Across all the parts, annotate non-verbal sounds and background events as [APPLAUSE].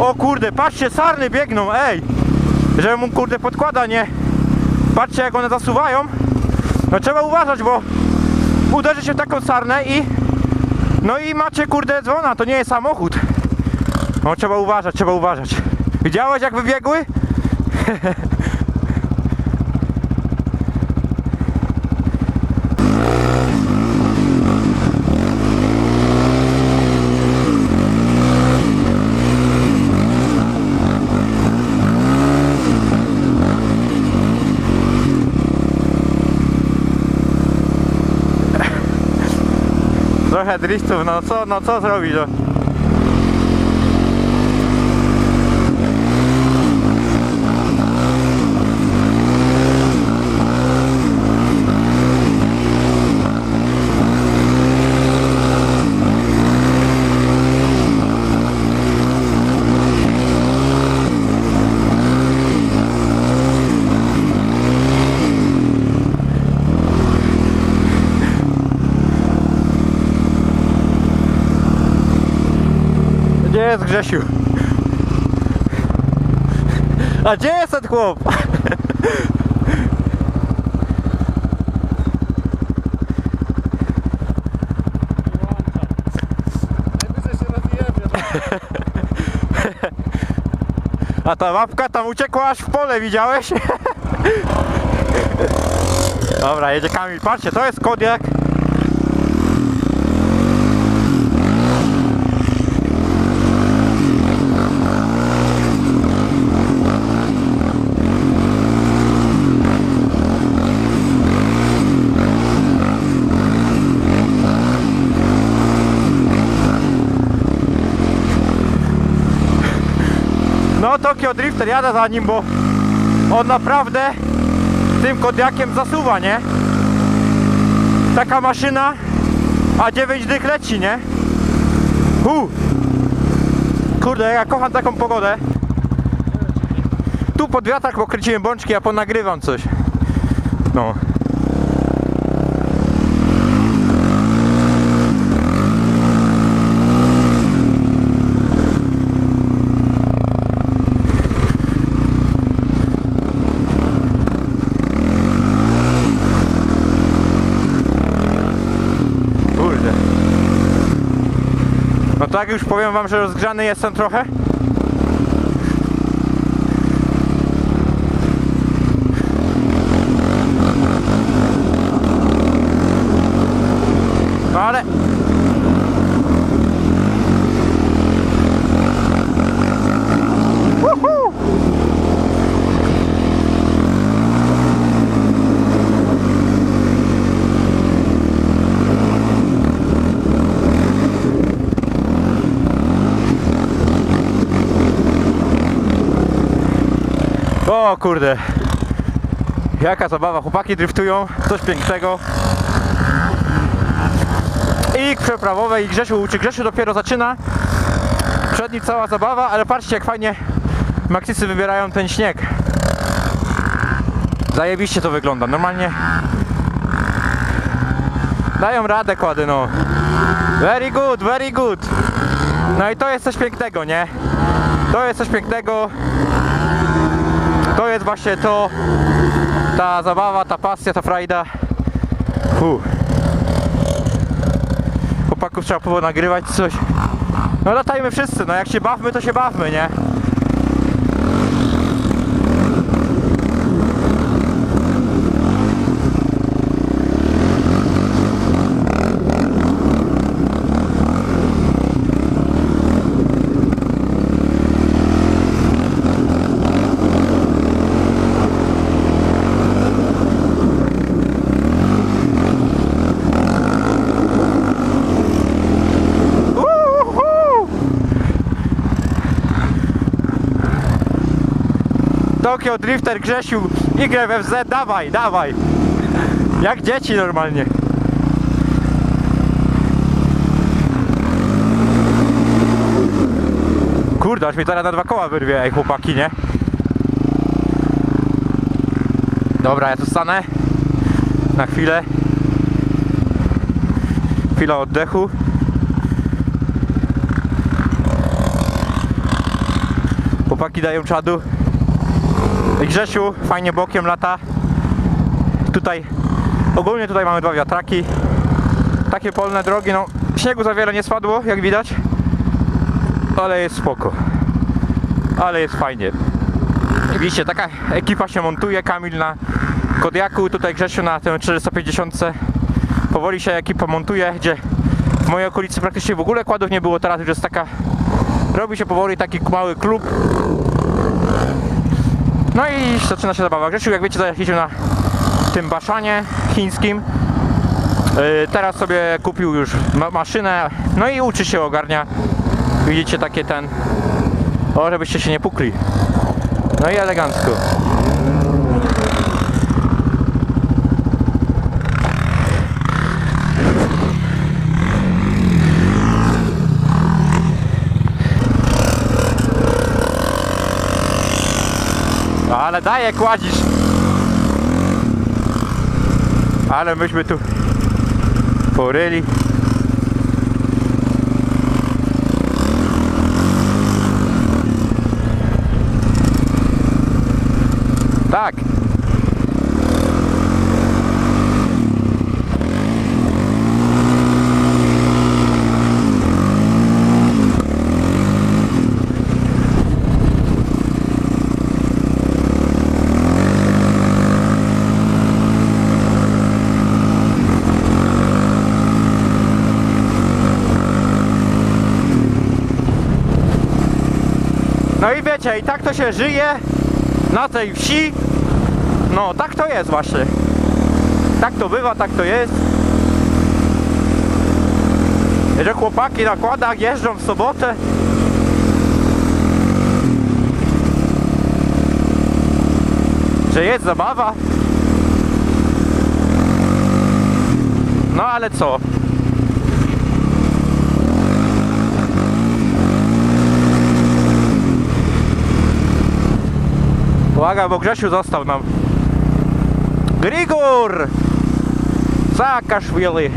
O kurde, patrzcie, sarny biegną, ej! Żeby mu kurde podkłada, nie? Patrzcie jak one zasuwają. No trzeba uważać, bo uderzy się w taką sarnę i... No i macie kurde dzwona, to nie jest samochód. No trzeba uważać, trzeba uważać. Widziałeś jak wybiegły? [LAUGHS] Trochę driftów, no co, no co zrobić? Jest Grzesiu? A gdzie jest ten chłop? A ta łapka tam uciekła aż w pole, widziałeś? Dobra, jedzie Kamil. Patrzcie, to jest Kodiak. No Tokio Drifter, jadę za nim, bo on naprawdę tym Kodiakiem zasuwa, nie? Taka maszyna, a 9 dych leci, nie? Hu! Kurde, ja kocham taką pogodę. Tu pod wiatrak pokręciłem bączki, a ponagrywam coś. No. Kurde. No tak już powiem wam, że rozgrzany jestem trochę. No ale... Woohoo! O kurde. Jaka zabawa, chłopaki driftują, coś pięknego. I przeprawowe i Grzesiu uczy. Grzesiu dopiero zaczyna. Przed nim cała zabawa, ale patrzcie jak fajnie Maxicy wybierają ten śnieg. Zajebiście to wygląda, normalnie dają radę kłady, no. Very good, very good. No i to jest coś pięknego, nie? To jest coś pięknego. To jest właśnie to, ta zabawa, ta pasja, ta frajda. Fu. Chłopaków trzeba było nagrywać coś. No latajmy wszyscy, no jak się bawmy, to się bawmy, nie? Tokio Drifter Grzesiu YFZ, dawaj, dawaj. Jak dzieci normalnie. Kurde, aż mi teraz na dwa koła wyrwie, ej chłopaki, nie? Dobra, ja tu stanę na chwilę. Chwila oddechu. Chłopaki dają czadu. Grzesiu fajnie bokiem lata. Tutaj, ogólnie tutaj mamy dwa wiatraki. Takie polne drogi, no śniegu za wiele nie spadło, jak widać. Ale jest spoko. Ale jest fajnie. Widzicie, taka ekipa się montuje. Kamil na Kodiaku, tutaj Grzesiu na tym 450. Powoli się ekipa montuje, gdzie w mojej okolicy praktycznie w ogóle kładów nie było. Teraz już jest taka. Robi się powoli taki mały klub. No i zaczyna się zabawa. Grzesiu, jak wiecie, jeździł na tym Baszanie chińskim. Yy, Teraz sobie kupił już ma- maszynę, no i uczy się ogarnia. Widzicie takie ten. O, żebyście się nie pukli. No i elegancko. Ale daje, kładzisz. Ale myśmy tu poryli. Tak. I tak to się żyje na tej wsi. No, tak to jest właśnie. Tak to bywa, tak to jest. Że chłopaki na kładach jeżdżą w sobotę. Że jest zabawa. No ale co? Uwaga, bo Grzesiu został nam. Grigor! Saakaszwili!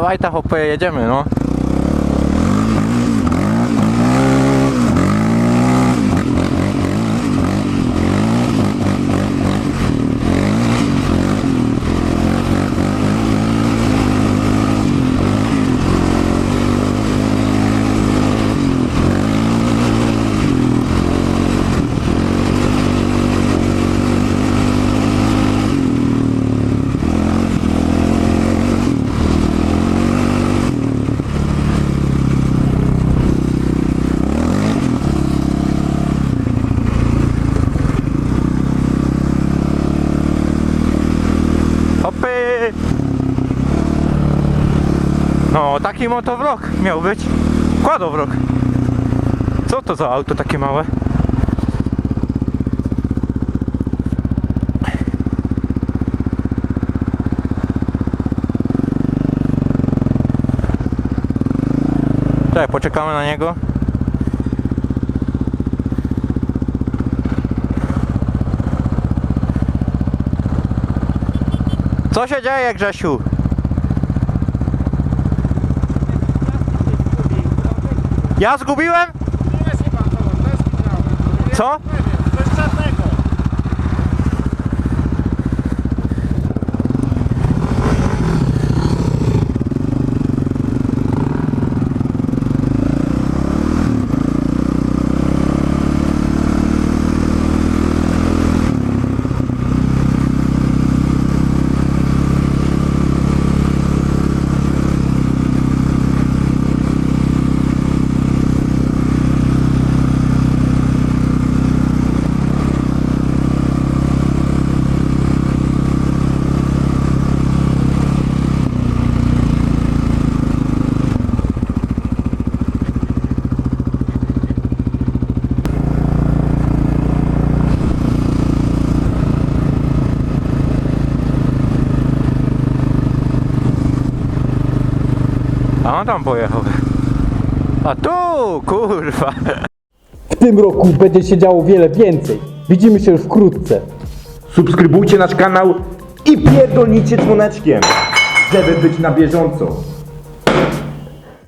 Dawaj ta hopę, jedziemy no. No, taki motowlog miał być. Kładowlog. Co to za auto takie małe? Czekaj, poczekamy na niego. Co się dzieje, Grzesiu? Ja zgubiłem? Co? A on tam pojechał. A tu, kurwa. W tym roku będzie się działo wiele więcej. Widzimy się już wkrótce. Subskrybujcie nasz kanał i pierdolnijcie dzwoneczkiem, żeby być na bieżąco.